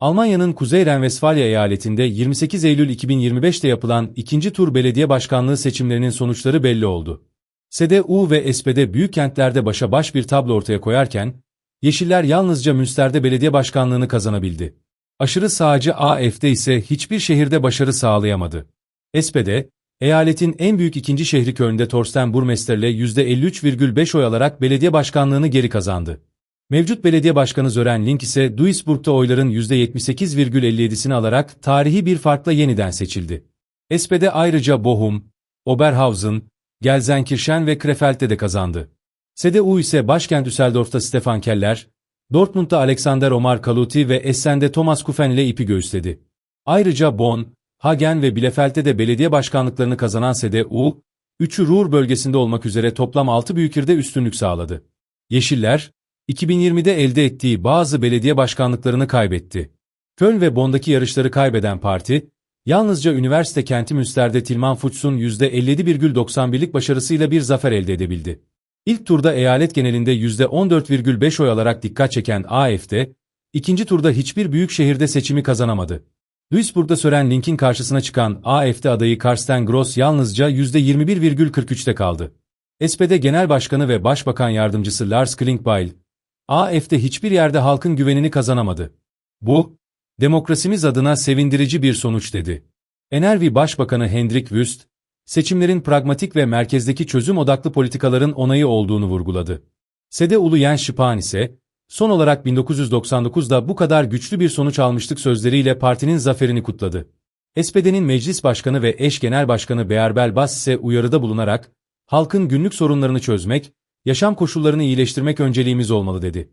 Almanya'nın Kuzey Ren-Vesfalya eyaletinde 28 Eylül 2025'te yapılan ikinci tur belediye başkanlığı seçimlerinin sonuçları belli oldu. CDU ve SPD büyük kentlerde başa baş bir tablo ortaya koyarken, Yeşiller yalnızca Münster'de belediye başkanlığını kazanabildi. Aşırı sağcı AFD ise hiçbir şehirde başarı sağlayamadı. SPD, eyaletin en büyük ikinci şehri Köln'de Torsten Burmester'le %53,5 oy alarak belediye başkanlığını geri kazandı. Mevcut belediye başkanı Zören Link ise Duisburg'da oyların %78,57'sini alarak tarihi bir farkla yeniden seçildi. SPD ayrıca Bochum, Oberhausen, Gelsenkirchen ve Krefeld'de de kazandı. CDU ise başkent Düsseldorf'ta Stefan Keller, Dortmund'da Alexander Omar Kaluti ve Essen'de Thomas Kufen ile ipi göğüsledi. Ayrıca Bonn, Hagen ve Bielefeld'de de belediye başkanlıklarını kazanan CDU, 3'ü Ruhr bölgesinde olmak üzere toplam 6 büyükirde üstünlük sağladı. Yeşiller, 2020'de elde ettiği bazı belediye başkanlıklarını kaybetti. Köln ve Bonn'daki yarışları kaybeden parti, yalnızca üniversite kenti Münster'de Tilman Fuchs'un %57,91'lik başarısıyla bir zafer elde edebildi. İlk turda eyalet genelinde %14,5 oy alarak dikkat çeken AFD, ikinci turda hiçbir büyük şehirde seçimi kazanamadı. Duisburg'da Sören Link'in karşısına çıkan AFD adayı Karsten Gross yalnızca %21,43'te kaldı. SPD Genel Başkanı ve Başbakan Yardımcısı Lars Klingbeil, AFD hiçbir yerde halkın güvenini kazanamadı. Bu, demokrasimiz adına sevindirici bir sonuç dedi. NRV Başbakanı Hendrik Wüst, seçimlerin pragmatik ve merkezdeki çözüm odaklı politikaların onayı olduğunu vurguladı. Sede Ulu Jens Spahn ise, son olarak 1999'da bu kadar güçlü bir sonuç almıştık sözleriyle partinin zaferini kutladı. SPD'nin meclis başkanı ve eş genel başkanı Bearbel Bas ise uyarıda bulunarak, halkın günlük sorunlarını çözmek, yaşam koşullarını iyileştirmek önceliğimiz olmalı dedi.